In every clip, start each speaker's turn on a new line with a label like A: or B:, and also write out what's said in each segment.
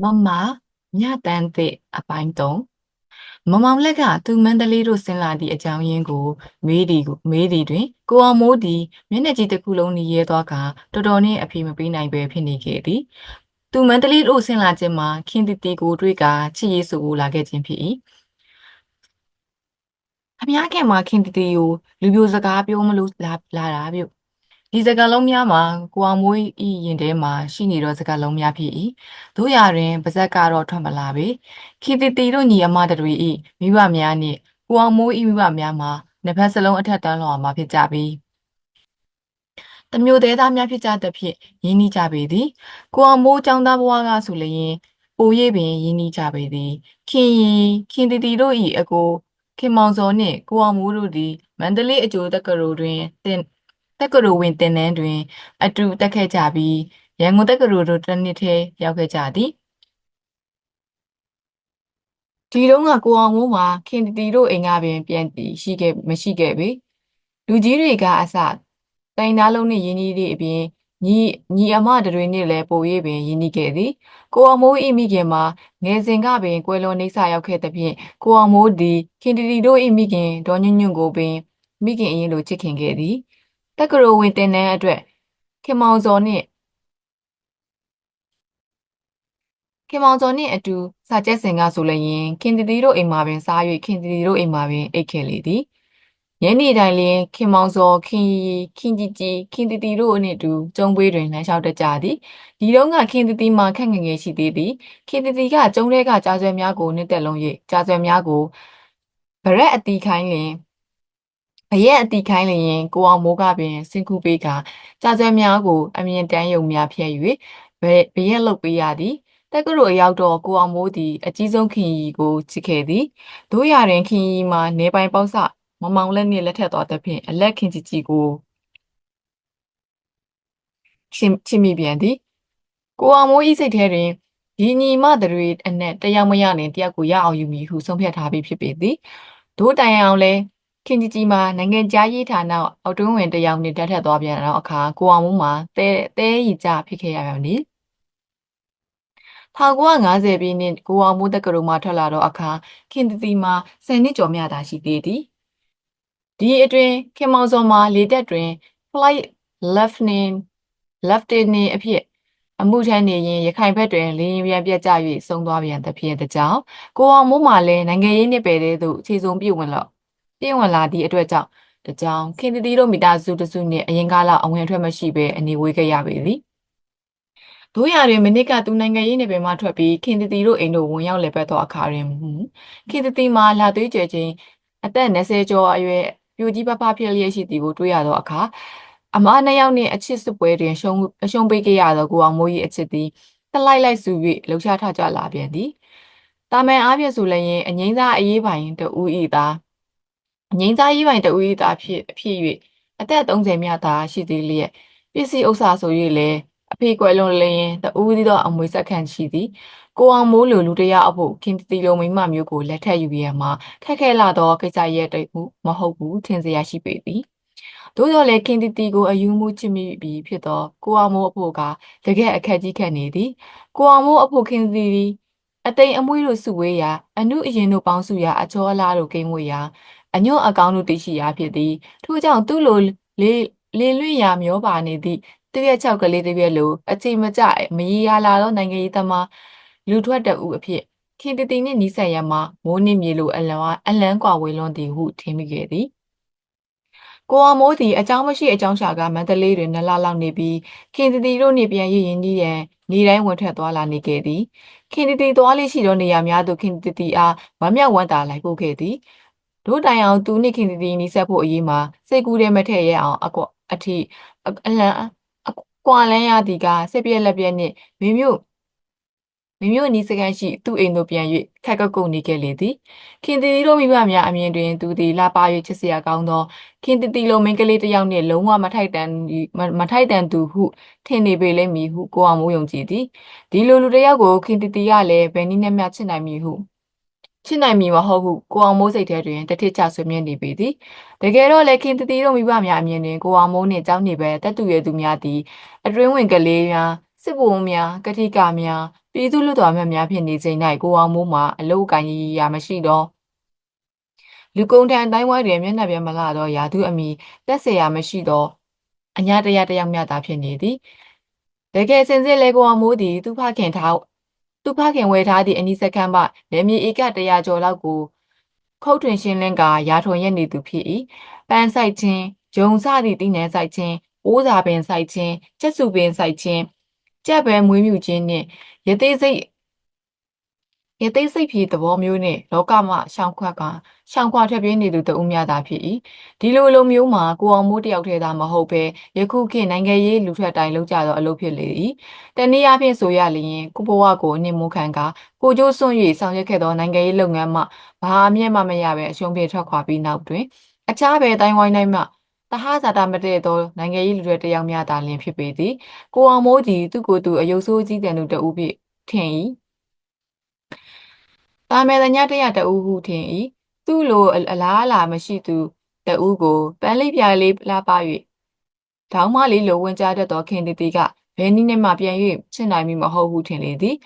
A: မမမြတန်းသစ်အပိုင်း3မမောင်လက်ကသူမန္တလေးတို့ဆင်းလာသည့်အကြောင်းရင်းကိုမေးသည်ကိုမေးသည်တွင်ကိုအောင်မိုးသည်မျက်နှာကြီးတစ်ခုလုံးနှီးရဲသွားကတော်တော်နှင့်အဖေမပေးနိုင်ပဲဖြစ်နေခဲ့သည်သူမန္တလေးတို့ဆင်းလာခြင်းမှာခင်တီတီကိုတွေ့ကချစ်ရေးဆိုကိုလာခဲ့ခြင်းဖြစ်၏အများခင်မှာခင်တီတီကိုလူပြိုစကားပြောမလို့လာလာတာပြုတ် ဒီစကားလုံးများမှာကိုအောင်မွေးဤရင်ထဲမှာရှိနေသောစကားလုံးများဖြစ်၏တို့ရတွင်ပါဇက်ကတော့ထွက်မလာပေခေတီတီတို့ညီအမတွေဤမိဘများနှင့်ကိုအောင်မွေးဤမိဘများမှာနှစ်ဖက်စလုံးအထက်တန်းလောမှာဖြစ်ကြပြီတမျိုးသေးသားများဖြစ်ကြသဖြင့်ရင်းနှီးကြပေသည်ကိုအောင်မိုးចောင်းသားဘဝကဆိုလျင်ပိုရိပ်ပင်ရင်းနှီးကြပေသည်ခင်ရင်ခင်တီတီတို့ဤအကိုခင်မောင်စောနှင့်ကိုအောင်မိုးတို့သည်မန္တလေးအကျိုးတက္ကသိုလ်တွင်တင် တက္ကသိုလ်ဝင်တင်တန်းတွင် အတူတက်ခဲ့ကြပြီးရန်ကုန်တက္ကသိုလ်တို့တစ်နှစ်ထဲရောက်ခဲ့ကြသည်ဒီတုန်းကကိုအောင်မိုးမှာခင်တီတီတို့အိမ်ကပင်ပြန်တည်ရှိခဲ့မရှိခဲ့ပေလူကြီးတွေကအစတိုင်သားလုံးနှင့်ရင်းနှီးသည့်အပြင်ညီညီအမတွေနှင့်လည်းပို၍ပင်ရင်းနှီးခဲ့သည်ကိုအောင်မိုး၏မိခင်မှာငယ်စဉ်ကပင်ကွယ်လွန်နေဆရောက်ခဲ့သဖြင့်ကိုအောင်မိုးသည်ခင်တီတီတို့၏မိခင်ဒေါ်ညွန့်ညွန့်ကိုပင်မိခင်အရင်လိုချစ်ခင်ခဲ့သည်တ က္ကသိုလ်ဝင်တင်တဲ့အတွက်ခင်မောင်စောနှင့်ခင်မောင်စောနှင့်အတူစာကျက်စင်ကဆိုလျင်ခင်တီတီတို့အိမ်မှာပင်စား၍ခင်တီတီတို့အိမ်မှာပင်အိတ်ခဲ့လေသည်ညနေတိုင်းလျင်ခင်မောင်စောခင်ရီခင်ကြီးကြီးခင်တီတီတို့နှင့်အတူကျုံပွေးတွင်လမ်းလျှောက်တတ်ကြသည်ဒီတော့ကခင်တီတီမှာခက်ငယ်ငယ်ရှိသေးသည်ခင်တီတီကကျုံထဲကကြားဆွဲများကိုနှစ်သက်လုံး၍ကြားဆွဲများကိုဗရက်အတီခိုင်းလျင် ဘရက်အတီခိုင်းလျင်ကိုအောင်မိုးကပင်စင်ကူပေးကကြားဆွဲများကိုအမြင်တမ်းယုံများဖျက်၍ဘရက်လုတ်ပေးရသည်တက္ကသိုလ်အရောက်တော့ကိုအောင်မိုးသည်အကြီးဆုံးခင်ရီကိုချစ်ခဲ့သည်တို့ရတွင်ခင်ရီမှာနေပိုင်ပေါက်စမမောင်လက်နှင့်လက်ထက်သွားသဖြင့်အလက်ခင်ကြီးကြီးကိုချင်းချစ်မိပြန်သည်ကိုအောင်မိုးဤစိတ်ထဲတွင်ဒီညီမတွေအနက်တယောက်မရရင်တယောက်ကိုရအောင်ယူမည်ဟုဆုံးဖြတ်ထားပြီးဖြစ်ပေသည်တို့တိုင်အောင်လဲ ခင်ကြီးကြီးမှာနိုင်ငံသားရေးဌာနအောက်တွင်းဝင်တယောက်နှင့်တက်ထက်သွားပြန်တော့အခါကိုအောင်မိုးမှာတဲတဲရီကြဖြစ်ခဲ့ရပြန်သည်1950ပြည့်နှစ်ကိုအောင်မိုးတက္ကသိုလ်မှထွက်လာတော့အခါခင်တီတီမှာ10နှစ်ကျော်မြတာရှိသေးသည်ဒီအတွင်ခင်မောင်စောမှာလေတက်တွင် flight lieutenant lieutenant အဖြစ်အမှုထမ်းနေရင်ရခိုင်ဘက်တွင်လေရင်ပြန်ပြတ်ကျ၍ဆုံးသွားပြန်သဖြင့်တကြောင်ကိုအောင်မိုးမှာလည်းနိုင်ငံရေးနှစ်ပယ်တဲ့သို့အခြေဆုံးပြုတ်ဝင်တော့ ပြည့်ဝင်လာသည့်အတွက်ကြောင့်တကြောင်ခင်တီတီတို့မိသားစုတစုနှင့်အရင်ကလောက်အဝင်ထွက်မရှိဘဲအနေဝေးခဲ့ရပေသည်တို့ရတွင်မနစ်ကသူနိုင်ငံရေးနယ်ပယ်မှထွက်ပြီးခင်တီတီတို့အိမ်တို့ဝင်ရောက်လည်ပတ်သောအခါတွင်ခင်တီတီမှာလာသွေးကြွခြင်းအသက်20ကျော်အရွယ်ပြိုကြီးပပဖြစ်လျက်ရှိသည်ကိုတွေ့ရသောအခါအမနှစ်ယောက်နှင့်အချစ်စစ်ပွဲတွင်ရှုံးရှုံးပေးခဲ့ရသောကိုအောင်မိုး၏အချစ်သည်တလိုက်လိုက်ဆူ၍လှုပ်ရှားထကြလာပြန်သည်တာမန်အားဖြင့်ဆိုလည်းအငိမ့်သားအေးပိုင်တူဤသား အငိမ့်သားအေးပိုင်တူဤသားဖြစ်ဖြစ်၍အသက်30မြသာရှိသေးလျက်ပစ္စည်းဥစ္စာဆို၍လည်းအဖေကွယ်လွန်လျင်တူးသီးသောအမွေဆက်ခံရှိသည်ကိုအောင်မိုးလိုလူတယောက်အဖို့ခင်တီလိုမိမမျိုးကိုလက်ထက်ယူရမှာခက်ခဲလာသောကိစ္စရဲ့တိတ်မှုမဟုတ်ဘူးထင်စရာရှိပေသည်သို့တော်လည်းခင်တီတီကိုအယူမှုချစ်မိပြီးဖြစ်သောကိုအောင်မိုးအဖို့ကတကယ်အခက်ကြီးခက်နေသည်ကိုအောင်မိုးအဖို့ခင်တီတီအသိမ်အမွှေးတို့စုဝေးရာအနုအရင်တို့ပေါင်းစုရာအချောအလားတို့ကိန်းဝေရာ အညွန့်အကောင်းတို့သိရှိရာဖြစ်သည်ထို့ကြောင့်သူ့လိုလေလေလွင့်ရာမျောပါနေသည့်တရက်ချောက်ကလေးတစ်ရက်လိုအချိန်မကျမရေရာလာသောနိုင်ငံရေးသမားလူထွက်တအုပ်အဖြစ်ခင်တတိနှင့်နီးစပ်ရမှာမိုးနှင့်မြေလိုအလံအလန်းကွာဝေလွန်သည်ဟုထင်မိခဲ့သည်ကိုအောင်မိုးသည်အကြောင်းမရှိအကြောင်းရှာကမန္တလေးတွင်နလလောက်နေပြီးခင်တတိတို့နှင့်ပြန်ရရင်ကြီးရန်နေတိုင်းဝင်ထွက်သွားလာနေခဲ့သည်ခင်တတိသွားလေးရှိသောနေရာများသို့ခင်တတိအားဝမ်းမြောက်ဝမ်းသာလိုက်ပို့ခဲ့သည် တို့တိုင်အောင်သူနှင့်ခင်တတိနီးစပ်ဖို့အရေးမှာစိတ်ကူးထဲမထည့်ရအောင်အကွအထိအလံကွာလန်းရသည်ကဆက်ပြက်လက်ပြက်နှင့်မင်းမျိုးမိမျိုးနီးစကန်ရှိသူ့အိမ်သို့ပြန်၍ခက်ကုတ်ကုတ်နေခဲ့လေသည်ခင်တီတီတို့မိဘများအမြင်တွင်သူသည်လာပါ၍ချစ်စရာကောင်းသောခင်တီတီလိုမိန်းကလေးတစ်ယောက်နှင့်လုံးဝမထိုက်တန်မထိုက်တန်သူဟုထင်နေပေလိမ့်မည်ဟုကိုအောင်မိုးယုံကြည်သည်ဒီလိုလူတစ်ယောက်ကိုခင်တီတီကလည်းဘယ်နည်းနဲ့မျှချစ်နိုင်မည်ဟု ချစ်နိုင်မည်မဟုတ်ဟုကိုအောင်မိုးစိတ်ထဲတွင်တထစ်ချဆွေးမြဲနေပေသည်တကယ်တော့လည်းခင်တီတီတို့မိဘများအမြင်တွင်ကိုအောင်မိုးနှင့်ကျောင်းနေပဲတက်တူရဲ့သူများသည်အတွင်းဝင်ကလေးများစစ်ဘုံများကတိကများ ပြည်သူ့လွှတ်တော်အမတ်များဖြစ်နေချိန်၌ကိုအောင်မိုးမှာအလုတ်ကိုင်းကြီးရာမရှိတော့လူကုန်ထံအတိုင်းဝိုင်းတွင်မျက်နှာပြန်မလာတော့ယာသူအမိတက်เสียရမရှိတော့အညာတရားတယောက်မြတ်သာဖြစ်နေသည်တကယ်စင်စစ်လေကိုအောင်မိုးသည်သူဖခင်ထား သူဖခင်ဝယ်ထားသည့်အနီးစခန်းမှလေမြေဧက100ကျော်လောက်ကိုခုတ်ထွင်ရှင်းလင်းကာရာထွန်ရက်နေသူဖြစ်၏ပန်းဆိုင်ခြင်းဂျုံစသည့်တင်းနယ်ဆိုင်ခြင်းအိုးစာပင်ဆိုင်ခြင်းကျက်စုပင်ဆိုင်ခြင်းကြက်ပဲမွေးမြူခြင်းနှင့်ရသေးစိတ် ရသေးစိတ်ဖြေသဘောမျိုးနှင့်လောကမှရှောင်ခွက်ကရှောင်ခွာထွက်ပြေးနေသူတဦးများသာဖြစ်၏ဒီလိုလိုမျိုးမှာကိုအောင်မိုးတယောက်တည်းသာမဟုတ်ဘဲယခုခေတ်နိုင်ငံရေးလူထွက်တိုင်းလောက်ကြသောအလုပ်ဖြစ်လေ၏တနည်းအားဖြင့်ဆိုရလျင်ကိုဘဝကိုအနှိမ့်မိုးခံကကိုကျိုးစွန့်၍ဆောင်ရွက်ခဲ့သောနိုင်ငံရေးလုပ်ငန်းမှဘာအမြင့်မှမရဘဲအရှုံးပြေထွက်ခွာပြီးနောက်တွင်အခြားဘယ်တိုင်းဝိုင်းတိုင်းမှတဟဇာတာမတည့်သောနိုင်ငံရေးလူတွေတယောက်များသာလျှင်ဖြစ်ပေသည်ကိုအောင်မိုးသည်သူ့ကိုယ်သူအယုတ်ဆိုးကြီးတဲ့သူတဦးဖြစ်ထင်၏ တာမယ်တညတရတဦးဟုထင်၏သူ့လိုအလားအလာမရှိသူတဦးကိုပန်းလေးပြားလေးလာပါ၍ထောင်းမလေးလိုဝင်ကြားတတ်သောခင်တီတီကဘယ်နည်းနဲ့မှပြန်၍ချစ်နိုင်မိမဟုတ်ဟုထင်လေသည်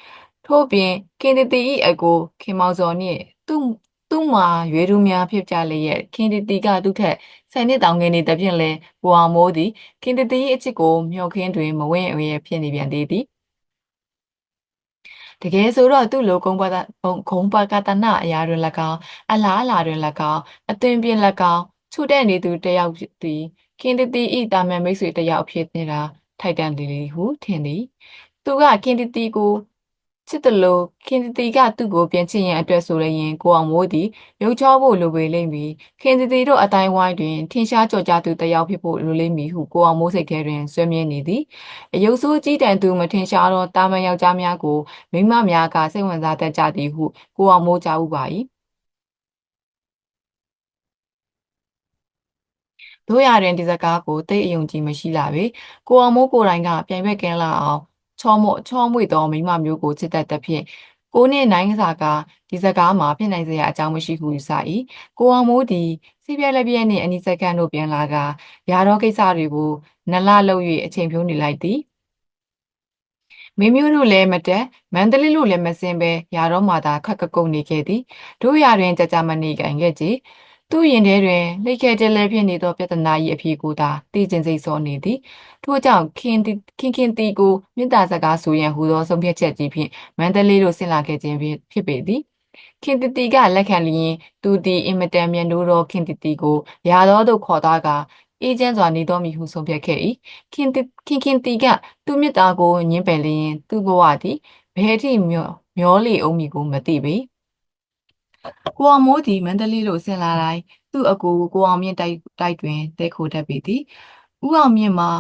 A: ထို့ပြင်ခင်တီတီ၏အကိုခင်မောင်စောနှင့်သူ့သူ့မှာရွေးသူများဖြစ်ကြလျက်ခင်တီတီကသူ့ထက်ဆယ်နှစ်တောင်ငယ်နေသည်ဖြင့်လဲဘူအောင်မိုးသည်ခင်တီတီ၏အချစ်ကိုမျှော်ခင်းတွင်မဝင့်အဝဲဖြစ်နေပြန်သေးသည် တကယ်ဆိုတော့သူ့လိုဂုံပါဂုံပါကတနာအရာတွင်၎င်းအလားအလာတွင်၎င်းအသွင်ပြင်၎င်းခြုတဲ့နေသူတယောက်သည်ခင်တီတီဤတာမန်မိတ်ဆွေတယောက်ဖြစ်နေတာထိုက်တန်လီလီဟုထင်သည်သူကခင်တီတီကို ချစ်တယ်လို့ခင်တီတီကသူ့ကိုပြန်ချစ်ရင်အတွက်ဆိုလည်းရင်ကိုအောင်မိုးသည်ရုပ်ချောဖို့လိုပေလိမ့်မည်ခင်တီတီတို့အတိုင်းဝိုင်းတွင်ထင်ရှားကြော်ကြားသူတယောက်ဖြစ်ဖို့လိုလိမ့်မည်ဟုကိုအောင်မိုးစိတ်ထဲတွင်ဆွေးမြင်းနေသည်အယုတ်ဆိုးကြီးတန်သူမထင်ရှားသောတာမန်ယောက်ျားများကိုမိန်းမများကစိတ်ဝင်စားတတ်ကြသည်ဟုကိုအောင်မိုးကြားဥပါ၏တို့ရတွင်ဒီစကားကိုသိအယုံကြည်မရှိလာပေကိုအောင်မိုးကိုယ်တိုင်ကပြိုင်ဘက်ကင်းလာအောင် ချောမော့ချောမွေ့သောမိမမျိုးကိုချစ်တတ်သဖြင့်ကိုနှင့်နိုင်စာကဒီစကားမှာဖြစ်နိုင်စရာအကြောင်းမရှိဟုယူဆ၏ကိုအောင်မိုးသည်စီးပြဲလက်ပြဲနှင့်အနီးစကန်တို့ပြန်လာကရာတော်ကိစ္စတွေကိုနလလုပ်၍အချိန်ဖြုံးနေလိုက်သည်မင်းမျိုးတို့လည်းမတက်မန္တလေးတို့လည်းမစင်ပဲရာတော့မှသာခက်ကကုတ်နေခဲ့သည်တို့ရာတွင်ကြကြမနေကန်ခဲ့ကြ သူ့ရင်ထဲတွင်လိတ်ခဲတဲလဲဖြစ်နေသောပြဿနာ၏အဖြေကိုသာသိကျင်စိတ်ဆောနေသည်ထို့ကြောင့်ခင်ခင်ခင်တီကိုမေတ္တာစကားဆိုရန်ဟူသောဆုံးဖြတ်ချက်ကြီးဖြင့်မန္တလေးသို့ဆင်းလာခဲ့ခြင်းဖြစ်ပေသည်ခင်တီတီကလက်ခံလျင်သူသည်အင်မတန်မြန်လို့သောခင်တီတီကိုရာတော်သို့ခေါ်သားကအေးချမ်းစွာနေတော်မူဟုဆုံးဖြတ်ခဲ့၏ခင်ခင်ခင်တီကသူ့မေတ္တာကိုညှင်းပယ်လျင်သူ့ဘဝသည်ဘယ်ထိမျောမျောလေအောင်မီကိုမသိပေ ကိုအောင်မိုးသည်မန္တလေးလိုဆင်လာတိုင်းသူ့အကူကိုအောင်မြင့်တိုက်တိုက်တွင်တဲခိုတတ်ပေသည်ဦးအောင်မြင့်မှာ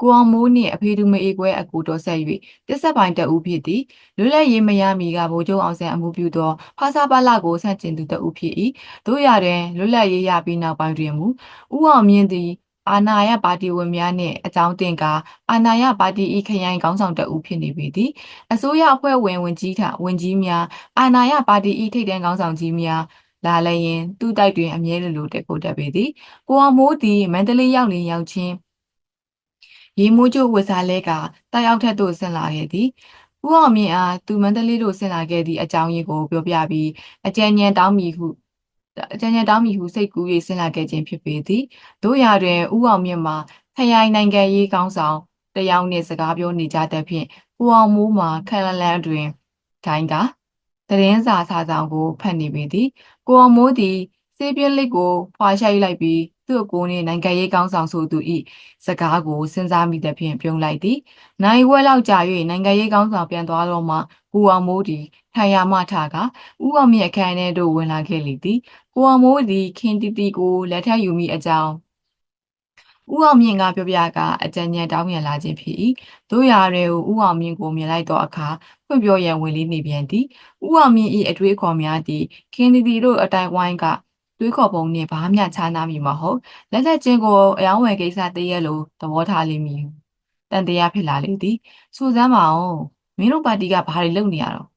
A: ကိုအောင်မိုးနှင့်အဖေသူမအေကွဲအကူတော်ဆက်၍တစ္ဆက်ပိုင်တဦးဖြစ်သည်လွတ်လပ်ရေးမရမီကဗိုလ်ချုပ်အောင်ဆန်းအမှုပြုသောဖာစာပါလကိုဆန့်ကျင်သူတဦးဖြစ်၏တို့ရတွင်လွတ်လပ်ရေးရပြီးနောက်ပိုင်းတွင်မူဦးအောင်မြင့်သည် အာဏာရပါတီဝင်များနှင့်အကြောင်းတင်ကာအာဏာရပါတီ၏ခရိုင်ခေါင်းဆောင်တဦးဖြစ်နေပေသည်အစိုးရအဖွဲ့ဝင်ဝင်ကြီးထဝင်ကြီးများအာဏာရပါတီ၏ထိပ်တန်းခေါင်းဆောင်ကြီးများလာလည်းရင်သူ့တိုက်တွင်အမြဲလိုတက်ကိုတက်ပေသည်ကိုအောင်မိုးသည်မန္တလေးရောက်လင်ရောက်ချင်းရေမိုးကျိုးဝတ်စားလဲကတောက်ရောက်ထက်သို့ဆင်းလာခဲ့သည်ဦးအောင်မြင့်အားသူမန္တလေးသို့ဆင်းလာခဲ့သည့်အကြောင်းရင်းကိုပြောပြပြီးအကြံဉာဏ်တောင်းမိဟု အကြံဉာဏ်တောင်းမိဟုစိတ်ကူး၍ဆင်းလာခဲ့ခြင်းဖြစ်ပေသည်တို့ရာတွင်ဦးအောင်မြင့်မှာခရိုင်နိုင်ငံရေးကောင်းဆောင်တယောက်နှင့်စကားပြောနေကြတဲ့ဖြင့်ဦးအောင်မိုးမှာခလလန်တွင်တိုင်းကသတင်းစာစာဆောင်ကိုဖတ်နေပေသည်ကိုအောင်မိုးသည်စေးပြင်းလေးကိုဖွာရှိုက်လိုက်ပြီးသူ့အကိုနှင့်နိုင်ငံရေးကောင်းဆောင်ဆိုသူ၏စကားကိုစဉ်းစားမိသဖြင့်ပြုံးလိုက်သည်နိုင်ဝဲလောက်ကြာ၍နိုင်ငံရေးကောင်းဆောင်ပြန်သွားတော့မှ ကိုအောင်မိုးသည်ထိုင်ရမှထကဥအောင်မြင့်အခန်းထဲသို့ဝင်လာခဲ့လေသည်ကိုအောင်မိုးသည်ခင်တီတီကိုလက်ထပ်ယူမိအကြောင်းဦးအောင်မြင့်ကပြောပြကအကြံဉာဏ်တောင်းမြန်လာခြင်းဖြစ်၏တို့ရာတွေကိုဦးအောင်မြင့်ကိုမြင်လိုက်သောအခါဖွင့်ပြောရန်ဝင်လေးနေပြန်သည်ဦးအောင်မြင့်၏အတွေးခေါ်များသည်ခင်တီတီတို့အတိုင်းဝိုင်းကတွေးခေါ်ပုံနှင့်ဘာမျှခြားနားမည်မဟုတ်လက်လက်ချင်းကိုအယောင်းဝယ်ကိစ္စတည်းရဲ့လိုသဘောထားလိမ့်မည်တန်တရားဖြစ်လာလေသည်စူစမ်းပါအောင် မင်းတို့ပါတီကဘာတွေလုပ်နေရတော့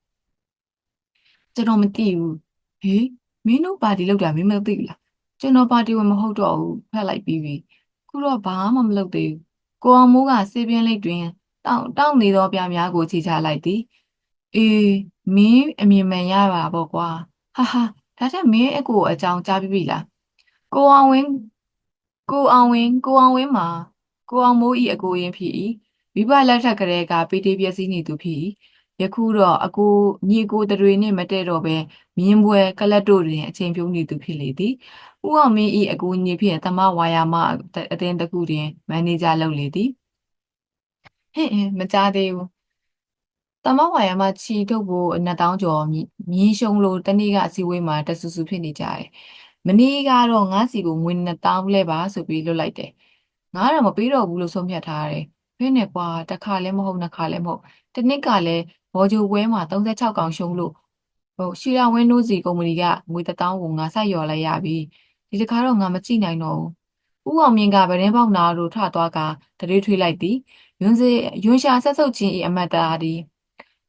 A: ကျွန်တော်မသိဘူးဟေးမင်းတို့ပါတီလုပ်တာမင်းမသိဘူးလားကျွန်တော်ပါတီဝင်မဟုတ်တော့ဘူးဖက်လိုက်ပြီးပြီခုတော့ဘာမှမလုပ်သေးဘူးကိုအောင်မိုးကစေပြင်းလိတ်တွင်တောင်းတောင်းနေသောပြားများကိုခြေချလိုက်သည်အေးမင်းအမြင်မှန်ရပါပေါ့ကွာဟာဟာဒါထက်မင်းအကိုအကြောင်းကြားပြီးပြီလားကိုအောင်ဝင်းကိုအောင်ဝင်းကိုအောင်ဝင်းမှာကိုအောင်မိုးဤအကိုရင်ဖြစ်၏ မိဘလက်ထက်ကလေးကပေးတေးပြည့်စည်နေသူဖြစ်၏ယခုတော့အကိုညီအကိုတွေနဲ့မတည့်တော့ပဲမြင်းပွဲကလတ်တို့တွင်အချိန်ပြုံးနေသူဖြစ်လေသည်ဦးအောင်မင်းဤအကိုညီဖြစ်သမဝါယာမအတင်းတစ်ခုတွင်မန်နေဂျာလုပ်လေသည်ဟင်ဟင်မကြားသေးဘူးတမဝါယာမချီထုတ်ဖို့2000ကျော်မြမြင်းရှုံလို့တနေ့ကအစည်းအဝေးမှာတဆူဆူဖြစ်နေကြတယ်။မနေ့ကတော့ငါးစီကိုငွေ2000လဲပါဆိုပြီးလွတ်လိုက်တယ်။ငါကတော့မပေးတော့ဘူးလို့ဆုံးဖြတ်ထားရတယ်။ ဖင်းနဲ့ကွာတစ်ခါလည်းမဟုတ်နှစ်ခါလည်းမဟုတ်တနစ်ကလည်းဘော်ဂျိုပွဲမှာ36កောင်ရှုံလို့ဟိုရှီရာဝင်းတို့စီကုမ္ပဏီကငွေ1000ကိုငါဆက်ရော်လိုက်ရပြီ။ဒီတစ်ခါတော့ငါမကြည့်နိုင်တော့ဘူး။ဦးအောင်မြင့်ကဗရင်ပေါက်နာတို့ထသွားကတရေထွေးလိုက်သည်။ယွန်းစေယွန်းရှာဆက်ဆုပ်ချင်းဤအမတ်သားသည်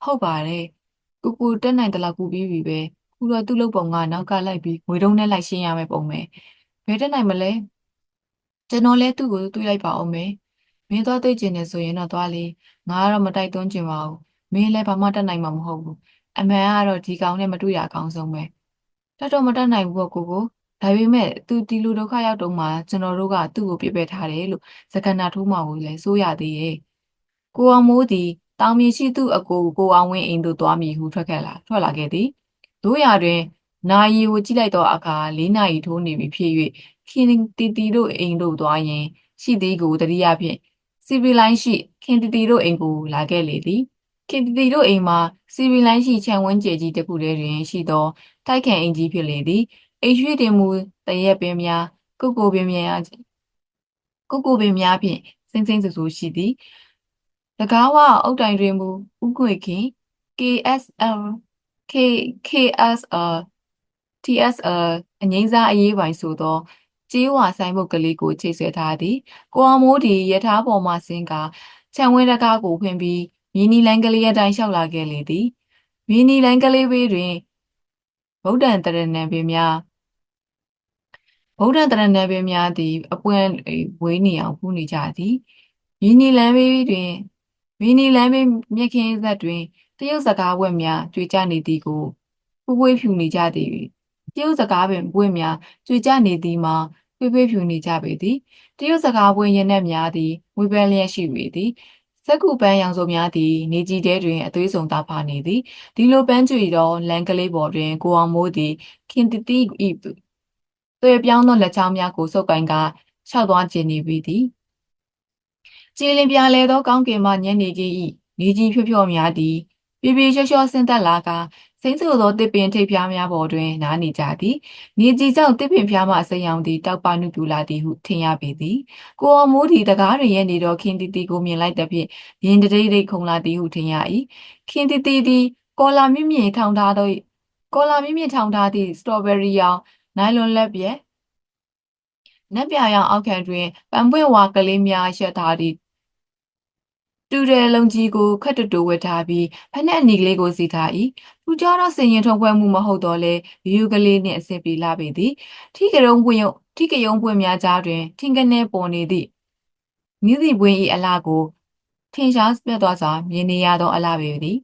A: ဟုတ်ပါတယ်ကိုကိုတက်နိုင်တလားကူပြီးပြီပဲခုတော့သူ့လုပ်ပုံကနောက်ကလိုက်ပြီးငွေတုံးနဲ့လိုက်ရှင်းရမယ်ပုံပဲဘယ်တက်နိုင်မလဲကျွန်တော်လဲသူ့ကိုတွေးလိုက်ပါအောင်မယ် မင်းသွားသိကျင်နေဆိုရင်တော့သွားလေငါကတော့မတိုက်တွန်းကျင်ပါဘူးမင်းလည်းဘာမှတက်နိုင်မှာမဟုတ်ဘူးအမှန်ကတော့ဒီကောင်နဲ့မတွေ့ရအကောင်းဆုံးပဲတက်တော့မတက်နိုင်ဘူးပေါ့ကိုကိုဒါပေမဲ့သူဒီလိုဒုက္ခရောက်တော့မှကျွန်တော်တို့ကသူ့ကိုပြစ်ပယ်ထားတယ်လို့စကနာထိုးမှကိုလည်းစိုးရသေးရဲ့ကိုအောင်မိုးသည်တောင်မြေရှိသူအကိုကိုအောင်ဝင်းအိမ်သို့သွားမည်ဟုထွက်ခဲ့လာထွက်လာခဲ့သည်တို့ရတွင်နာယီကိုကြည့်လိုက်သောအခါ၄နာရီထိုးနေပြီဖြစ်၍ခင်တီတီတို့အိမ်တို့သွားရင်ရှိသည်ကိုတတိယဖြင့် စီဗီလိုင်းရှိခင်တီတီတို့အိမ်ကိုလာခဲ့လေသည်ခင်တီတီတို့အိမ်မှာစီဗီလိုင်းရှိခြံဝန်းကျယ်ကြီးတစ်ခုတည်းတွင်ရှိသောတိုက်ခန့်အင်ကြီးဖြစ်လေသည်အိမ်ရွှေတင်မူတရက်ပင်များကုတ်ကိုပင်များကုတ်ကိုပင်များဖြင့်စိမ့်စိမ့်ဆူဆူရှိသည်၎င်းကအုတ်တိုင်တွင်မူဥကွေခင် KSL K KSL TSL အငိမ့်စားအရေးပိုင်းဆိုသော ကြေးဝါဆိုင်ဘုတ်ကလေးကိုချိတ်ဆွဲထားသည်ကိုအောင်မိုးဒီယထာပေါ်မှဆင်းကခြံဝင်းတကားကိုဖွင့်ပြီးမီနီလိုင်းကလေးအတိုင်းလျှောက်လာခဲ့လေသည်မီနီလိုင်းကလေးဘေးတွင်ဗုဒ္ဓံတရဏံပင်များဗုဒ္ဓံတရဏံပင်များသည်အပွင့်ဝေးနေအောင်ဖူးနေကြသည်မီနီလမ်းဘေးတွင်မီနီလမ်းဘေးမြက်ခင်းဆက်တွင်တရုတ်စကားဝက်များကြွေကြနေသည်ကိုဖူးဖွေးဖြူနေကြသည်တရုတ်စကားပင်ပွင့်များကြွေကြနေသည်မှာ ဖွေးဖွေးဖြူနေကြပေသည်တရုတ်စကားပွင့်ရင်နှက်များသည်ဝေပန်းလျက်ရှိပေသည်စက္ကူပန်းရောင်စုံများသည်နေကြီးတဲတွင်အသွေးစုံသားဖာနေသည်ဒီလိုပန်းကြွေသောလမ်းကလေးပေါ်တွင်ကိုအောင်မိုးသည်ခင်တတိဤသွေပြောင်းသောလက်ချောင်းများကိုစုပ်ကိုင်ကခြောက်သွားကျင်နေပြီသည်ကြည်လင်ပြလဲသောကောင်းကင်မှညနေခင်းဤနေကြီးဖြော့ဖြော့များသည်ပြေပြေလျှော့လျှော့ဆင်းသက်လာက စိမ့်ဆူသောတစ်ပင်ထိပ်ဖျားများပေါ်တွင်နားနေကြသည်နေကြီးကြောင့်တစ်ပင်ဖျားမှအစိမ်းရောင်သည်တောက်ပနုပြူလာသည်ဟုထင်ရပေသည်ကိုအောင်မိုးသည်တကားတွင်ရဲ့နေသောခင်တီတီကိုမြင်လိုက်သည်ဖြင့်ရင်တရိတ်ရိတ်ခုန်လာသည်ဟုထင်ရ၏ခင်တီတီသည်ကော်လာမြင့်မြင့်ထောင်ထားသောကော်လာမြင့်မြင့်ထောင်ထားသည့်စတော်ဘယ်ရီရောင်နိုင်လွန်လက်ပြဲနက်ပြရောင်အောက်ခံတွင်ပန်ပွင့်ဝါကလေးများရက်ထားသည့် တူတယ်လုံးကြီးကိုခက်တူတူဝတ်ထားပြီးဖက်နဲ့အနီကလေးကိုစီထား၏သူကြတော့စင်ရင်ထုံပွဲမှုမဟုတ်တော့လဲရိုးကလေးနှင့်အဆင်ပြေလာပေသည်ထိကရုံပွင့်ထိကရုံပွင့်များကြားတွင်ထင်ကနေပေါ်နေသည့်မြည်သည့်ပွင့်၏အလားကိုထင်ရှားပြတ်သွားစွာမြင်နေရသောအလားပေသည်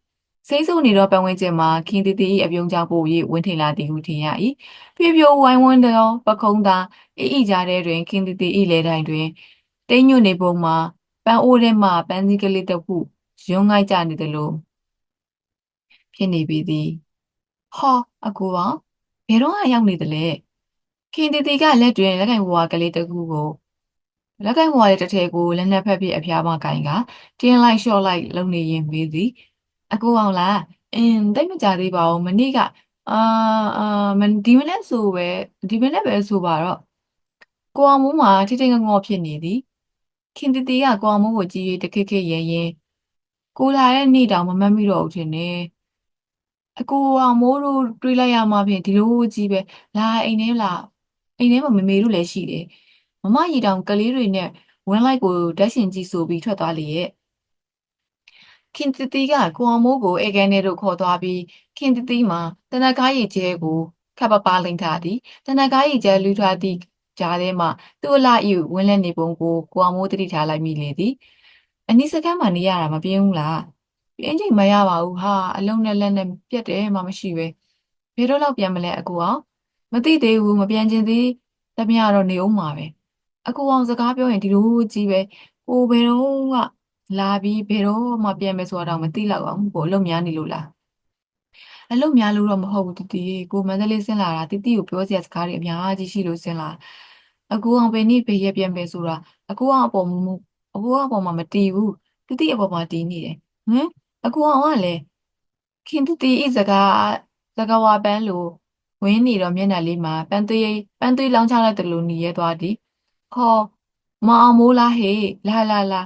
A: စိတ်ဆိုးနေသောပတ်ဝန်းကျင်မှာခင်တီတီ၏အပြုံးကြောင့်ပို၍ဝင်းထိန်လာသည်ဟုထင်ရ၏ပြပြဝိုင်းဝန်းသောပခုံးသားအိအိကြားထဲတွင်ခင်တီတီ၏လေတိုင်တွင်တိမ်ညွတ်နေပုံမှာ ပန်းအိုးထဲမှာပန်းစည်းကလေးတစ်ခုရုံးငိုက်ကြနေတယ်လို့ဖြစ်နေပြီသည်ဟောအကူပါဘယ်တော့မှရောက်နေတယ်လဲခင်တီတီကလက်တွင်လက်ကင်ဝါကလေးတစ်ခုကိုလက်ကင်ဝါရဲ့တစ်ထည်ကိုလက်နှစ်ဖက်ပြအဖျားမကင်ကတင်းလိုက်လျှော့လိုက်လုံနေရင်မေးသည်အကူအောင်လားအင်းတိတ်မကြသေးပါဘူးမနေ့ကအာအာဒီမနေ့ဆိုပဲဒီမနေ့ပဲဆိုပါတော့ကိုအောင်မိုးမှာထိထိငငေါဖြစ်နေသည် ခင်တီတီကကိုအောင်မိုးကိုကြည့်၍တခိခိရဲရဲကိုလာတဲ့နေ့တောင်မမတ်မိတော့ဘူးထင်တယ်အကိုအောင်မိုးတို့တွေးလိုက်ရမှဖြင့်ဒီလိုကြီးပဲလာအိမ်ထဲလာအိမ်ထဲမှာမမေတို့လည်းရှိတယ်မမရီတောင်ကလေးတွေနဲ့ဝင်းလိုက်ကိုဓာတ်ရှင်ကြည့်ဆိုပြီးထွက်သွားလေရဲ့ခင်တတီကကိုအောင်မိုးကိုအေကန်ထဲတို့ခေါ်သွားပြီးခင်တတီမှာတနကားရည်ကျဲကိုခပ်ပပလိမ့်ထားသည်တနကားရည်ကျဲလူထားသည့် ကြားထဲမှာသူ့အလားဤဝင်းလက်နေပုံကိုကိုအောင်မိုးတတိထားလိုက်မိလေသည်အနိစကမ်းမှနေရတာမပြင်းဘူးလားအင်ဂျင်မရပါဘူးဟာအလုံးနဲ့လက်နဲ့ပြတ်တယ်မှမရှိပဲဘယ်တော့လောက်ပြန်မလဲအကူအောင်မသိသေးဘူးမပြန်ချင်သေးတမရတော့နေဦးမှာပဲအကူအောင်စကားပြောရင်ဒီလိုကြီးပဲကိုဘယ်တော့ကလာပြီးဘယ်တော့မှပြန်မယ်ဆိုတာတော့မသိတော့အောင်ကိုအလုံးများနေလို့လားအလုံးများလို့တော့မဟုတ်ဘူးတတီကိုမန္တလေးဆင်းလာတာတတီကိုပြောစရာစကားတွေအများကြီးရှိလို့ဆင်းလာ အကူအောင်ဘယ်နည်းဘယ်ရက်ပြန်မယ်ဆိုတာအကူအောင်အပေါ်မူအကူအောင်အပေါ်မှာမတီးဘူးတတီအပေါ်မှာတီးနေတယ်ဟမ်အကူအောင်ကလည်းခင်တတီဤစကားစကားဝါပန်းလို့ဝင်းနေတော့မျက်နှာလေးမှာပန်းသွေးပန်းသွေးလောင်းချလိုက်တယ်လို့หนีရဲသွားသည်ဟောမအောင်မိုးလားဟေးလာလာလာ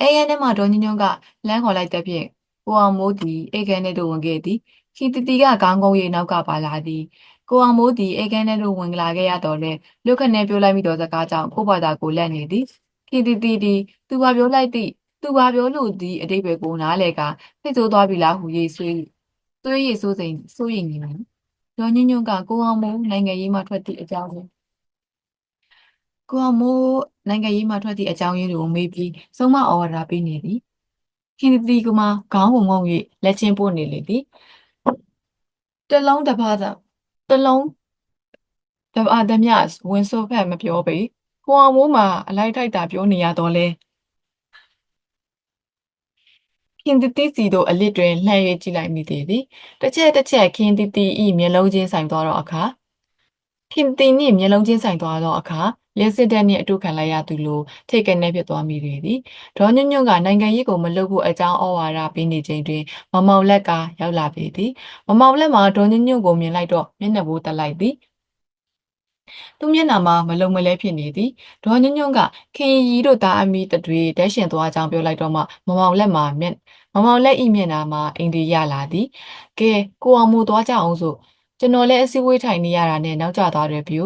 A: အဲရနဲ့မှဒေါ်ညညွန့်ကလမ်းခေါ်လိုက်တဲ့ဖြင့်ကိုအောင်မိုးသည်အိတ်ခဲနဲ့တို့ဝင်ခဲ့သည်ခင်တတီကခေါင်းကုန်းရိပ်နောက်ကပါလာသည် ကိုအောင်မိုးသည်အိတ်ခဲနဲ့တို့ဝင်လာခဲ့ရတော့လေလွတ်ခနဲ့ပြောလိုက်မိသောစကားကြောင့်ကိုဘာသာကိုလက်နေသည်ခင်တတီသည်သူဘာပြောလိုက်သည့်သူဘာပြောလို့ဒီအတိတ်ပဲကိုနားလေကဖိတ်ဆိုးသွားပြီလားဟူ၍ဆွေးသွေးရည်စိုးစိမ်စိုးရိမ်နေတယ်ဒေါ်ညညွန့်ကကိုအောင်မိုးနိုင်ငံရေးမှထွက်သည့်အကြောင်းကိုကိုအောင်မိုးနိုင်ငံရေးမှထွက်သည့်အကြောင်းရင်းကိုမေးပြီးဆုံးမဩဝါဒပေးနေသည်ခင်တီကမှခေါင်းဝင်ငုံ၍လက်ချင်းပို့နေလေသည်တလုံးတစ်ပါးသာ တလုံးတပါးသမျှဝင်စိုးဖက်မပြောပေကိုအောင်မိုးမှာအလိုက်ထိုက်တာပြောနေရတော့လဲခင်တီတီစီတို့အလစ်တွင်လှမ်း၍ကြည့်လိုက်မိသေးသည်တစ်ချက်တစ်ချက်ခင်တီတီဤမျက်လုံးချင်းဆိုင်သွားတော့အခါခင်တီနှင့်မျက်လုံးချင်းဆိုင်သွားတော့အခါ လက်စစ်တဲ့နှင့်အတူခံလိုက်ရသူလိုထိတ်ကနေဖြစ်သွားမိတွေသည်ဒေါ်ညွန့်ညွန့်ကနိုင်ငံရေးကိုမလုပ်ဖို့အကြောင်းဩဝါဒပေးနေချိန်တွင်မမောင်လက်ကရောက်လာပေသည်မမောင်လက်မှာဒေါ်ညွန့်ညွန့်ကိုမြင်လိုက်တော့မျက်နှာပိုးတက်လိုက်သည်သူမျက်နှာမှာမလုံမလဲဖြစ်နေသည်ဒေါ်ညွန့်ညွန့်ကခင်ရီတို့သားအမိတတွေတက်ရှင်သွားကြောင်းပြောလိုက်တော့မှမမောင်လက်မှာမျက်မမောင်လက်ဤမျက်နှာမှာအိန္ဒိရလာသည်ကဲကိုအောင်မို့သွားကြအောင်ဆိုကျွန်တော်လည်းအစည်းအဝေးထိုင်နေရတာနဲ့နောက်ကျသွားတယ်ဗျူ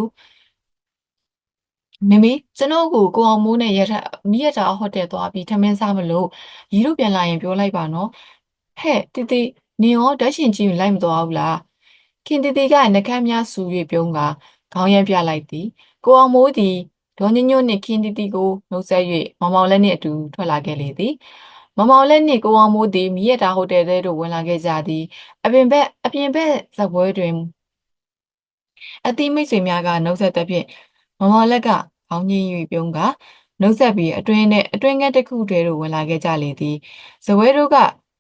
A: မမေကျွန်တော်ကိုကိုအောင်မိုးနဲ့ရထမိရတာဟိုတယ်သွားပြီးထမင်းစားမလို့ရီတို့ပြန်လာရင်ပြောလိုက်ပါနော်ဟဲ့တီတီနေရောဓာတ်ရှင်ကြီးလိုက်မသွားဘူးလားခင်တီတီကနှကမ်းများဆူ၍ပြုံးကခေါင်းရမ်းပြလိုက်သည်ကိုအောင်မိုးသည်ဒေါ်ညညွန့်နှင့်ခင်တီတီကိုနှုတ်ဆက်၍မောင်မောင်လက်နှင့်အတူထွက်လာခဲ့လေသည်မမောင်လက်နှင့်ကိုအောင်မိုးသည်မိရတာဟိုတယ်ထဲသို့ဝင်လာခဲ့ကြသည်အပြင်ဘက်အပြင်ဘက်ဇပွဲတွင်အသီးမိတ်ဆွေများကနှုတ်ဆက်သဖြင့် မမောင်လက်ကခေါင်းညှိ၍ပြုံးကနှုတ်ဆက်ပြီးအတွင်းနဲ့အတွင်းကတစ်ခုတည်းတို့ဝင်လာခဲ့ကြလေသည်ဇပွဲတို့က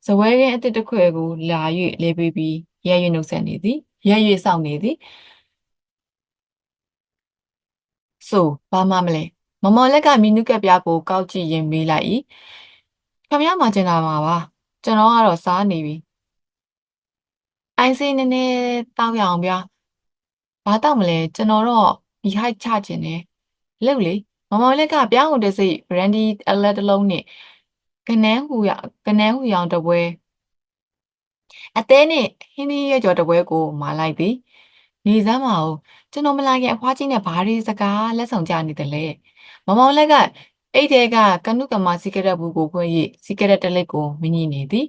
A: ဇပွဲရင်းအစ်တစ်ခွဲကိုလာ၍လေပေးပြီးရဲ၍နှုတ်ဆက်နေသည်ရဲ၍စောင့်နေသည်ဆိုဘာမှမလဲမမော်လက်ကမီနုကက်ပြားကိုကောက်ကြည့်ရင်မေးလိုက်၏ခမရမှာကျင်လာမှာပါကျွန်တော်ကတော့စားနေပြီအိုင်စေးနည်းနည်းတောက်ရအောင်ဗျာဘာတောက်မလဲကျွန်တော်တော့ ဒီဟိုက်ချခြင်းနဲ့လှုပ်လေမမောင်လက်ကပြောင်းဟိုတစိဘရန်ဒီအလက်တစ်လုံးနဲ့ကနန်းဟူရကနန်းဟူရောင်တပွဲအသေးနဲ့ဟင်းသီးရဲ့ကြော်တပွဲကိုမာလိုက်သည်နေစမ်းမအောင်ကျွန်တော်မလာခင်အဖွားကြီးနဲ့ဘာတွေစကားလက်ဆောင်ကြနေတယ်လဲမမောင်လက်ကအိတ်ထဲကကနုကမာစီကရက်ဘူးကိုဖွင့်၍စီကရက်တစ်လက်ကိုမငြိနေသည်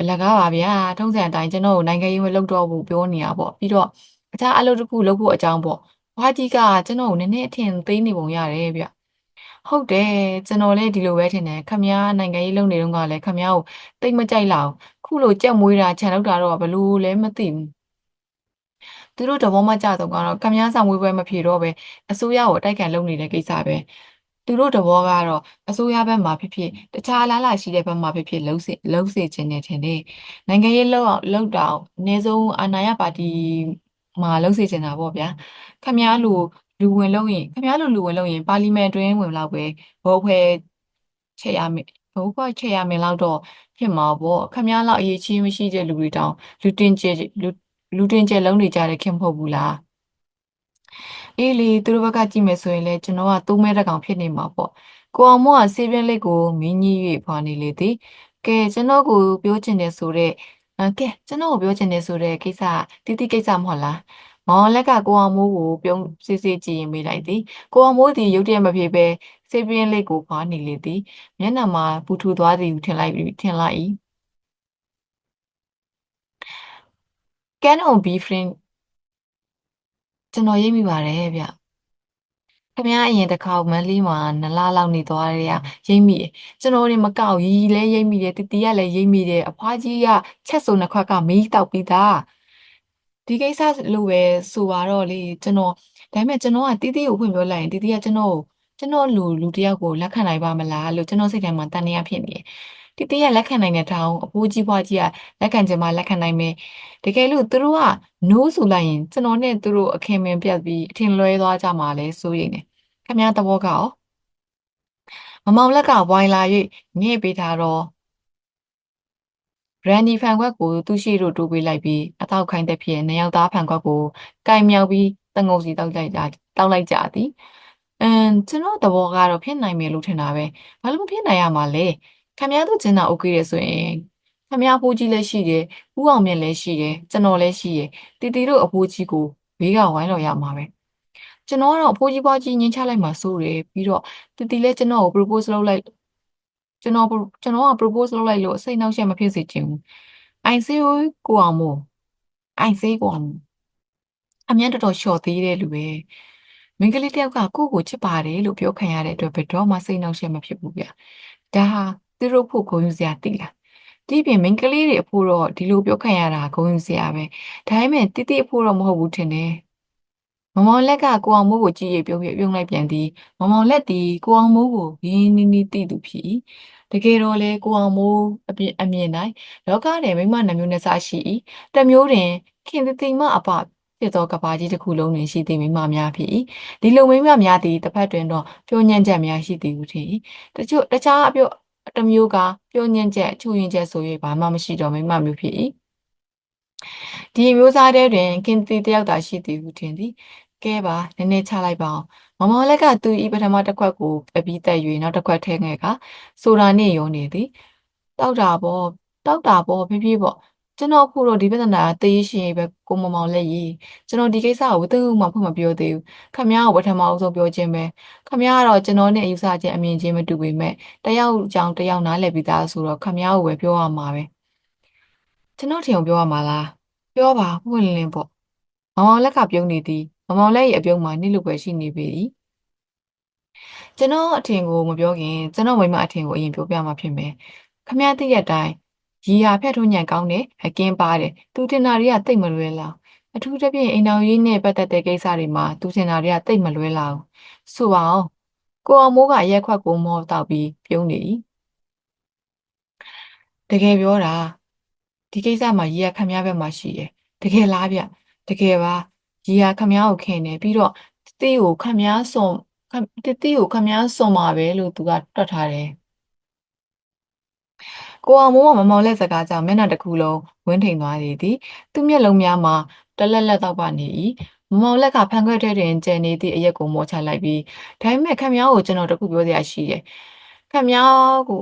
A: အလကားပါဗျာထုံးစံအတိုင်းကျွန်တော်ကိုနိုင်ငံရေးမလုပ်တော့ဘူးပြောနေတာပေါ့ပြီးတော့အခြားအလုပ်တစ်ခုလုပ်ဖို့အကြောင်းပေါ့ ဘွားကြီးကကျွန်တော်ကိုနည်းနည်းအထင်သေးနေပုံရတယ်ဗျဟုတ်တယ်ကျွန်တော်လည်းဒီလိုပဲထင်တယ်ခမည်းနိုင်ငံရေးလုပ်နေတော့ကလည်းခမည်းကိုတိတ်မကြိုက်လောက်ခုလိုကြက်မွေးတာခြံလောက်တာတော့ဘလို့လဲမသိဘူးသူတို့တဘောမကြတော့ကတော့ခမည်းဆောင်ဝေးပွဲမဖြေတော့ပဲအစိုးရကိုအတိုက်ခံလုပ်နေတဲ့ကိစ္စပဲသူတို့တဘောကတော့အစိုးရဘက်မှာဖြစ်ဖြစ်တခြားအလားအလာရှိတဲ့ဘက်မှာဖြစ်ဖြစ်လှုပ်စေလှုပ်စေခြင်းနဲ့ထင်တယ်နိုင်ငံရေးလှုပ်အောင်လှုပ်တာအနည်းဆုံးအာဏာရပါတီ မှာလှုပ်စေခြင်းတာပေါ့ဗျာခမည်းလိုလူဝင်လုပ်ရင်ခမည်းလိုလူဝင်လုပ်ရင်ပါလီမန်တွင်းဝင်လောက်ပဲဘောဖွဲ့ချက်ရမယ်ဘောဖွဲ့ချက်ရမယ်လောက်တော့ဖြစ်မှာပေါ့ခမည်းလောက်အရေးကြီးမရှိတဲ့လူတွေတောင်လူတင်ကျလူလူတင်ကျလုံးနေကြတဲ့ခင်မဟုတ်ဘူးလားအေးလေသူတို့ဘက်ကကြည့်မယ်ဆိုရင်လည်းကျွန်တော်ကသုံးမဲတစ်ကောင်ဖြစ်နေမှာပေါ့ကိုအောင်မောကဆေးပြင်းလေးကိုမင်းကြီး၍ဖွာနေလေသည်ကဲကျွန်တော်ကိုပြောချင်တယ်ဆိုတော့ ကဲကျွန်တော်ကိုပြောချင်တယ်ဆိုတဲ့ကိစ္စတိတိကိစ္စမဟုတ်လားမောင်လက်ကကိုအောင်မိုးကိုပြုံးစစ်စစ်ကြည့်ရင်မေးလိုက်သည်ကိုအောင်မိုးသည်ရုတ်တရက်မပြေပဲဆေးပြင်းလေးကိုဖွာနေလေသည်မျက်နှာမှာပူထူသွားသည်ဟုထင်လိုက်ထင်လိုက်၏ can on be friend ကျွန်တော်ရိပ်မိပါတယ်ဗျ ခင်ဗျားအရင်တစ်ခါမန္တလေးမှာနလလောက်နေသွားတဲ့ကရိပ်မိတယ်ကျွန်တော်တွေမကောက်ရီလည်းရိပ်မိတယ်တတီကလည်းရိပ်မိတယ်အဖွားကြီးကချက်စုံနှစ်ခွက်ကမီးတောက်ပြီးသားဒီကိစ္စလို့ပဲဆိုပါတော့လေကျွန်တော်ဒါပေမဲ့ကျွန်တော်ကတီတီကိုဖွင့်ပြောလိုက်ရင်တီတီကကျွန်တော်ကိုကျွန်တော်လူလူတစ်ယောက်ကိုလက်ခံနိုင်ပါမလားလို့ကျွန်တော်စိတ်ထဲမှာတန်တရားဖြစ်နေတယ် တီတီကလက်ခံနိုင်တဲ့ထောင်အဖိုးကြီးဖွားကြီးကလက်ခံချင်မှလက်ခံနိုင်မယ်တကယ်လို့သူတို့က no ဆိုလိုက်ရင်ကျွန်တော်နဲ့သူတို့အခင်မင်ပြတ်ပြီးအထင်လွဲသွားကြမှာလဲစိုးရိမ်တယ်ခမည်းသဘောကရောမမောင်လက်ကဝိုင်လာ၍ငှဲ့ပေးထားတော့ရန်ဒီဖန်ခွက်ကိုသူ့ရှိတို့တိုးပေးလိုက်ပြီးအတော့ခိုင်းတဲ့ဖြစ်နှစ်ယောက်သားဖန်ခွက်ကိုကင်မြောက်ပြီးတငုံစီတောက်လိုက်ကြတောက်လိုက်ကြသည်အမ်ကျွန်တော်သဘောကတော့ဖြစ်နိုင်မယ်လို့ထင်တာပဲဘာလို့မဖြစ်နိုင်ရမှာလဲ ခမည်းသူကျင်တာโอเคတယ်ဆိုရင်ခမည်းအဖိုးကြီးလည်းရှိတယ်ဦးအောင်မြင့်လည်းရှိတယ်ကျွန်တော်လည်းရှိတယ်တီတီတို့အဖိုးကြီးကိုဘေးကဝိုင်းလို့ရမှာပဲကျွန်တော်ကတော့အဖိုးကြီးပွားကြီးညှင်းချလိုက်မှစိုးတယ်ပြီးတော့တီတီလည်းကျွန်တော်ကို propose လုပ်လိုက်ကျွန်တော်ကျွန်တော်က propose လုပ်လိုက်လို့စိတ်နှောက်ယှက်မဖြစ်စေချင်ဘူးအိုင်ဆေးကိုအောင်မို့အိုင်ဆေးကိုအောင်အမြင်တော်တော်လျှော့သေးတဲ့လူပဲမင်္ဂလိတယောက်ကကိုယ့်ကိုချစ်ပါတယ်လို့ပြောခံရတဲ့အတွက်ဘယ်တော့မှစိတ်နှောက်ယှက်မဖြစ်ဘူးဗျဒါဟာ သူတို့ဖို့ဂုဏ်ယူစရာတိလားဒီပြင်မင်္ဂလိတွေအဖို့တော့ဒီလိုပြောခံရတာဂုဏ်ယူစရာပဲဒါပေမဲ့တိတိအဖို့တော့မဟုတ်ဘူးထင်တယ်မမောင်လက်ကကိုအောင်မိုးကိုကြည့်ရပြုံးပြပြုံးလိုက်ပြန်သည်မမောင်လက်သည်ကိုအောင်မိုးကိုရင်းနီးနီးသိသူဖြစ်၏တကယ်တော့လေကိုအောင်မိုးအပြင်အမြင်၌လောကထဲမိမနှမျိုးနဲ့စားရှိ၏တမျိုးတွင်ခင်သတိမအပဖြစ်သောကဘာကြီးတစ်ခုလုံးတွင်ရှိသည့်မိမများဖြစ်၏ဒီလိုမိမများသည်တစ်ဖက်တွင်တော့ပြိုညံ့ချက်များရှိသည်ဟုထင်၏တချို့တခြားအပြော တမျိုးကပြိုညံ့ချက်ချူရင်ချက်ဆို၍ဘာမှမရှိတော့မိမမျိုးဖြစ်၏ဒီမျိုးစားတဲ့တွင်ခင်သီတယောက်သာရှိသည်ဟုထင်သည်ကဲပါနည်းနည်းချလိုက်ပါအောင်မမောလက်ကသူဤပထမတစ်ခွက်ကိုအပြီးတက်၍နောက်တစ်ခွက်ထဲငယ်ကဆိုတာနှင့်ယုံနေသည်တောက်တာပေါ့တောက်တာပေါ့ဖြည်းဖြည်းပေါ့ ကျွန်တော်အခုတော့ဒီပြဿနာတည်ရှိရင်ပဲကိုမောင်မောင်လက်ရေးကျွန်တော်ဒီကိစ္စကိုဘယ်သူမှဖွင့်မပြောသေးဘူးခမရကိုပထမအဆုံးပြောခြင်းပဲခမရကတော့ကျွန်တော်နဲ့အယူဆချင်းအမြင်ချင်းမတူပေမဲ့တယောက်ကြောင်တယောက်နားလည်ပြီးသားဆိုတော့ခမရကိုပဲပြောရမှာပဲကျွန်တော်ထင်အောင်ပြောရမှာလားပြောပါဖွင့်လင်းလင်းပေါ့မောင်မောင်လက်ကပြုံးနေသည်မောင်မောင်လက်ရဲ့အပြုံးမှာနှစ်လူပဲရှိနေပြီကျွန်တော်အထင်ကိုမပြောခင်ကျွန်တော်မိမအထင်ကိုအရင်ပြောပြမှာဖြစ်မယ်ခမရသိတဲ့အတိုင်း ရီဟာဖက်ထုံးညံကောင်းတယ်အကင်းပါတယ်သူတင်တာတွေကတိတ်မလွဲလောက်အထူးသဖြင့်အိမ်တော်ရေးနဲ့ပတ်သက်တဲ့ကိစ္စတွေမှာသူတင်တာတွေကတိတ်မလွဲလောက်ဆိုပါအောင်ကိုအောင်မိုးကရက်ခွက်ကိုမောတောက်ပြီးပြုံးနေ၏တကယ်ပြောတာဒီကိစ္စမှာရီကခမည်းဘက်မှာရှိတယ်တကယ်လားဗျတကယ်ပါရီဟာခမည်းကိုခင်တယ်ပြီးတော့တိကိုခမည်းစွန်တိတိကိုခမည်းစွန်မှာပဲလို့သူကတွက်ထားတယ် ကိုအောင်မိုးကမမောင်လက်စကားကြောင့်မျက်နှာတစ်ခုလုံးဝင်းထိန်သွားသည်သည်သူ့မျက်လုံးများမှာတလက်လက်တော့ပါနေ၏မမောင်လက်ကဖန်ခွက်ထဲတွင်ကျန်နေသည့်အရက်ကိုမောချလိုက်ပြီးဒါပေမဲ့ခမည်းကိုကျွန်တော်တခုပြောစရာရှိတယ်ခမည်းကို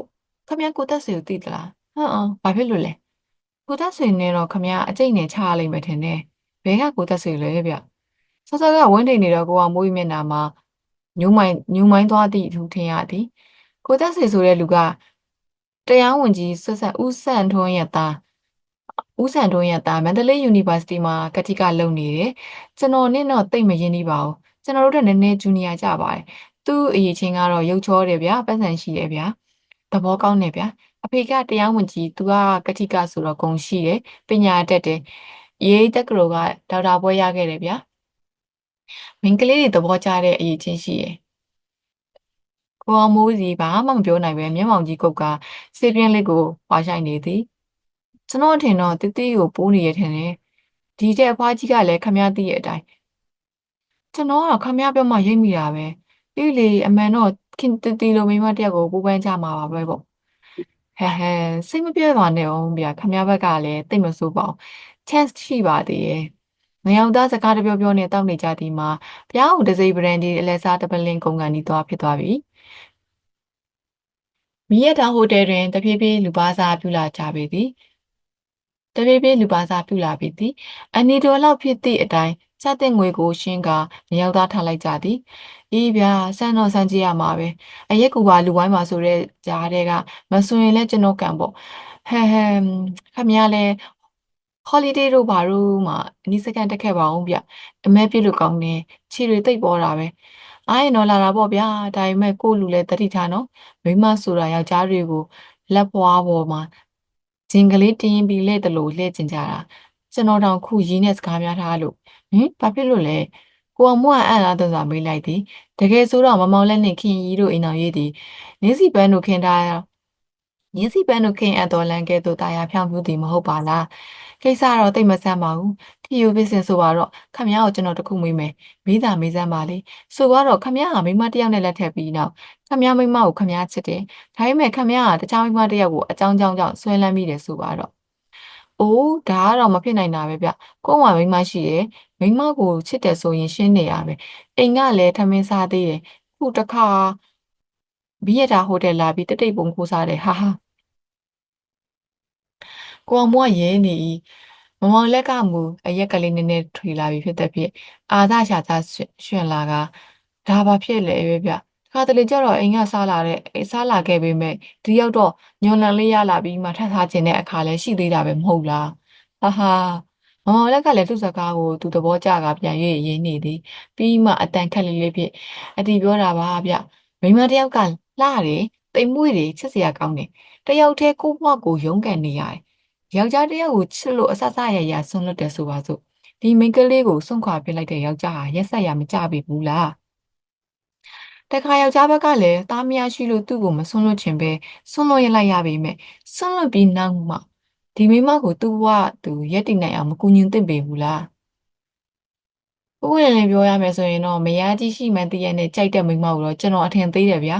A: ခမည်းကိုတက်စီကိုသိသလားဟမ်အောင်ဘာဖြစ်လို့လဲကိုတက်စီနဲ့တော့ခမည်းအကျိတ်နဲ့ချရလိမ့်မယ်ထင်တယ်ဘဲကကိုတက်စီလဲဗျစောစောကဝင်းထိန်နေတော့ကိုအောင်မိုးမျက်နှာမှာညူးမိုင်းညူးမိုင်းသွားသည့်သူထင်ရသည်ကိုသက်စေဆိုတဲ့လူက တရားဝင်ကြီးဆွဆက်ဦးဆန်ထွန်းရဲ့သားဦးဆန်ထွန်းရဲ့သားမန္တလေး University မှာကတိကလုပ်နေတယ်ကျွန်တော်နဲ့တော့တိတ်မရင်းနှီးပါဘူးကျွန်တော်တို့တက်နည်းနည်းဂျူနီယာကြပါတယ်သူ့အရေးချင်းကတော့ရုပ်ချောတယ်ဗျာပတ်စံရှိတယ်ဗျာသဘောကောင်းတယ်ဗျာအဖေကတရားဝင်ကြီးသူကကတိကဆိုတော့ဂုံရှိတယ်ပညာတတ်တယ်ရေးတက္ကသိုလ်ကဒေါက်တာဘွဲရခဲ့တယ်ဗျာမင်းကလေးတွေသဘောကျတဲ့အရေးချင်းရှိတယ် ကိုအောင်မိုးစီဘာမှမပြောနိုင်ပဲမျက်မှောင်ကြီးကုတ်ကစေပြင်းလေးကိုဝါဆိုင်နေသည်ကျွန်တော်ထင်တော့တိတိကိုပိုးနေရထင်တယ်ဒီတဲ့အဖွားကြီးကလည်းခမရသိရဲ့အတိုင်းကျွန်တော်ကခမရပြောမှရိပ်မိတာပဲပြီးလေအမှန်တော့ခင်တိတိလိုမိမတယောက်ကိုပူပန်းကြမှာပါပဲပေါ့ဟဲဟဲစိတ်မပြေပါနဲ့အောင်ဗျာခမရဘက်ကလည်းတိတ်မဆိုးပါဘူး chance ရှိပါသေးရဲ့ငယောင်သားစကားတပြောပြောနဲ့တောက်နေကြသည်မှာပြားဦးတစိဘရန်ဒီအလဲစားတပလင်ကုန်ကန်ဒီသွားဖြစ်သွားပြီ မီးရထားဟိုတယ်တွင်တဖြည်းဖြည်းလူပါစားပြုလာကြပေသည်တဖြည်းဖြည်းလူပါစားပြုလာပေသည်အနီတော်လောက်ဖြစ်သည့်အတိုင်းစတဲ့ငွေကိုရှင်းကမရောက်သားထားလိုက်ကြသည်အေးဗျာစမ်းတော့စမ်းကြည့်ရမှာပဲအရက်ကူပါလူဝိုင်းမှာဆိုတဲ့ကြားတဲ့ကမစွရင်လဲကျွန်တော်ကံပေါ့ဟဲဟဲခမရလဲ holiday တို့ဘာတို့မှာအနည်းစကန်တက်ခဲ့ပါအောင်ဗျအမဲပြည့်လို့ကောင်းတယ်ခြေတွေတိတ်ပေါ်တာပဲ အားရင်တော့လာတာပေါ့ဗျာဒါပေမဲ့ကိုယ့်လူလည်းတတိထားနော်မိမဆိုတာယောက်ျားတွေကိုလက်ပွားပေါ်မှာဂျင်ကလေးတင်းရင်ပြီးလဲတလို့လဲကျင်ကြတာကျွန်တော်တောင်ခုရင်းနဲ့စကားများထားလို့ဟင်ဘာဖြစ်လို့လဲကိုအောင်မွအံ့အားသစွာမေးလိုက်သည်တကယ်ဆိုတော့မမောင်လက်နဲ့ခင်ရီတို့အိမ်တော်ရေးသည်နင်းစီပန်းတို့ခင်ထား ညစီပန်းတို့ခင်အပ်တော်လန်ကဲ့သို့တာယာဖြောင်းမှုသည်မဟုတ်ပါလားကိစ္စတော့တိတ်မဆန်းပါဘူးထီယူပစ်စင်ဆိုပါတော့ခမရကိုကျွန်တော်တခုမေးမယ်မိသားမေးစမ်းပါလေဆိုတော့ခမရကမိမတယောက်နဲ့လက်ထပ်ပြီးနောက်ခမရမိမကိုခမရချစ်တယ်ဒါပေမဲ့ခမရကတခြားမိမတယောက်ကိုအကြောင်းကြောင်းကြောင့်ဆွဲလန်းမိတယ်ဆိုပါတော့အိုးဒါကတော့မဖြစ်နိုင်တာပဲဗျကို့ဝမိမရှိရယ်မိမကိုချစ်တယ်ဆိုရင်ရှင်းနေရပဲအိမ်ကလည်းထမင်းစားသေးတယ်ခုတစ်ခါဘီရတာဟိုတယ်လာပြီးတတိတ်ပုံခိုးစားတယ်ဟာဟာ ကိုအောင်မွားရဲနေ၏မမောင်လက်ကမူအရက်ကလေးနည်းနည်းထွေလာပြီဖြစ်တဲ့ဖြင့်အာသာရှာသာရှင်လာကဒါဘာဖြစ်လဲပဲဗျတခါတလေကျတော့အိမ်ကစားလာတဲ့စားလာခဲ့ပေမဲ့ဒီရောက်တော့ညွန်လန်လေးရလာပြီးမှထပ်ထားခြင်းတဲ့အခါလည်းရှိသေးတာပဲမဟုတ်လားဟာဟာမမောင်လက်ကလည်းသူ့စကားကိုသူသဘောကျကပြန်၍ရင်းနေသည်ပြီးမှအတန်ခက်လေးလေးဖြင့်အတီပြောတာပါဗျမိမတယောက်ကလှတယ်တိမ်မွေ့တယ်ချစ်စရာကောင်းတယ်တယောက်တည်းကိုယ့်ဘဝကိုရုန်းကန်နေရတယ် ယောက်ျားတစ်ယောက်ကိုချစ်လို့အဆဆရရဆွန့်လွတ်တယ်ဆိုပါစို့ဒီမိန်းကလေးကိုစွန့်ခွာပစ်လိုက်တဲ့ယောက်ျားဟာရက်ဆက်ရမကြပြီဘူးလားတခါယောက်ျားဘက်ကလည်းသားမယားရှိလို့သူ့ကိုမဆွန့်လွတ်ချင်ပဲဆွန့်လွတ်ရလိုက်ရပေမဲ့ဆွန့်လွတ်ပြီးနောက်မှဒီမိန်းမကိုသူ့ဘဝသူရက်တည်နိုင်အောင်မကူညီသင့်ပေဘူးလားဥပဒေနဲ့ပြောရမယ်ဆိုရင်တော့မယားကြီးရှိမှန်းသိရတဲ့ကြိုက်တဲ့မိန်းမကိုတော့ကျွန်တော်အထင်သေးတယ်ဗျာ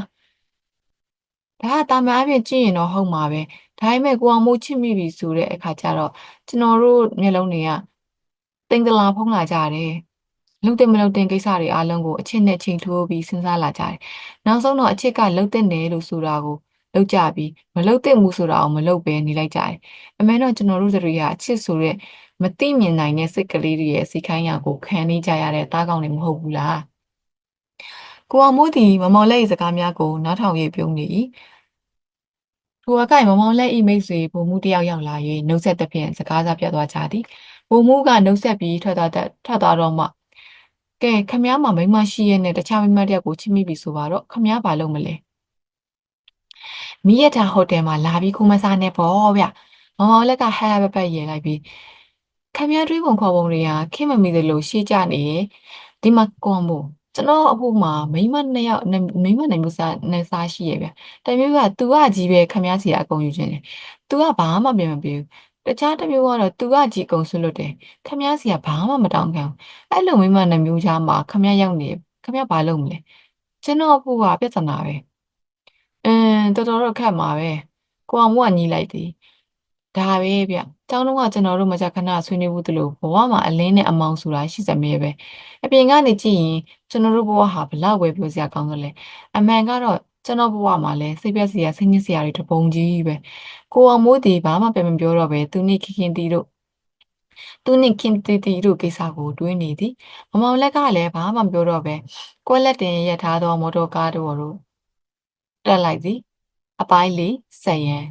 A: ဒါကတာမန်အဖြစ်ကြည့်ရင်တော့ဟုတ်မှာပဲဒါပေမဲ့ကိုအောင်မိုးချစ်မိပြီဆိုတဲ့အခါကျတော့ကျွန်တော်တို့မျက်လုံးတွေကတိမ်တလာဖုံးလာကြတယ်လုံတဲ့မလုံတဲ့ကိစ္စတွေအားလုံးကိုအချစ်နဲ့ချိန်ထိုးပြီးစဉ်းစားလာကြတယ်နောက်ဆုံးတော့အချစ်ကလုံတဲ့တယ်လို့ဆိုတာကိုလုံကြပြီးမလုံတဲ့မှုဆိုတာကိုမလုံပဲနေလိုက်ကြတယ်အမှန်တော့ကျွန်တော်တို့တွေကအချစ်ဆိုတဲ့မသိမြင်နိုင်တဲ့စိတ်ကလေးတွေရဲ့စီခိုင်းရာကိုခံနေကြရတဲ့တားကောင်းတွေမဟုတ်ဘူးလား ကိုအောင်မိုးသည်မမော်လက်၏စကားများကိုနားထောင်၍ပြုံးနေ၏ထိုအကိုင်မမောင်လက်ဤမိတ်ဆွေဘုံမှုတယောက်ရောက်လာ၍နှုတ်ဆက်သဖြင့်စကားစားပြတ်သွားကြသည်ဘုံမှုကနှုတ်ဆက်ပြီးထွက်သွားတဲ့ထွက်သွားတော့မှကဲခမည်းမမိန်းမရှိရဲ့နဲ့တခြားမိန်းမတယောက်ကိုချစ်မိပြီဆိုပါတော့ခမည်းဘာလုပ်မလဲမိရတာဟိုတယ်မှာလာပြီးခုမစားနဲ့ပေါ့ဗျမမောင်လက်ကဟဲဟဲပက်ပက်ရေလိုက်ပြီးခမည်းတွေးပုံခေါ်ပုံတွေကခင်မမီသလိုရှေ့ကြနေရဲ့ဒီမှာကွန်မို့ ကျွန်တော်အဖို့မှာမိမနှစ်ယောက်မိမနိုင်မှုစားနဲ့စားရှိရဲ့ဗျတမျိုးက तू ကကြီးပဲခမည်းစီကအကုန်ယူခြင်းတယ် तू ကဘာမှပြန်မပေးဘူးတခြားတစ်မျိုးကတော့ तू ကကြီးအကုန်ဆွလွတ်တယ်ခမည်းစီကဘာမှမတောင်းခံဘူးအဲ့လိုမိမနှစ်မျိုးကြားမှာခမည်းရောက်နေခမည်းဘာလုပ်မလဲကျွန်တော်အဖို့ကပြဿနာပဲအင်းတော်တော်တော့ခက်မှာပဲကိုအောင်မကညီးလိုက်သည် ဒါပဲဗျကျောင်းတုန်းကကျွန်တော်တို့မကြခဏဆွေးနွေးဘူးတလို့ဘဝမှာအလင်းနဲ့အမောင်ဆိုတာရှိစမဲပဲအပြင်ကနေကြည့်ရင်ကျွန်တော်တို့ဘဝဟာဘလောက်ပဲပြောစရာကောင်းသလဲအမှန်ကတော့ကျွန်တော်ဘဝမှာလည်းစိတ်ပြက်စရာစိတ်ညစ်စရာတွေတပုံကြီးပဲကိုအောင်မိုးတီဘာမှပြန်မပြောတော့ပဲသူနိခင်ခင်တီတို့သူနိခင်တီတီတို့ကိစ္စကိုတွေးနေသည်မမောင်လက်ကလည်းဘာမှမပြောတော့ပဲကွက်လက်တင်ရထားသောမော်တော်ကားတို့တက်လိုက်သည်အပိုင်းလေးဆက်ရန်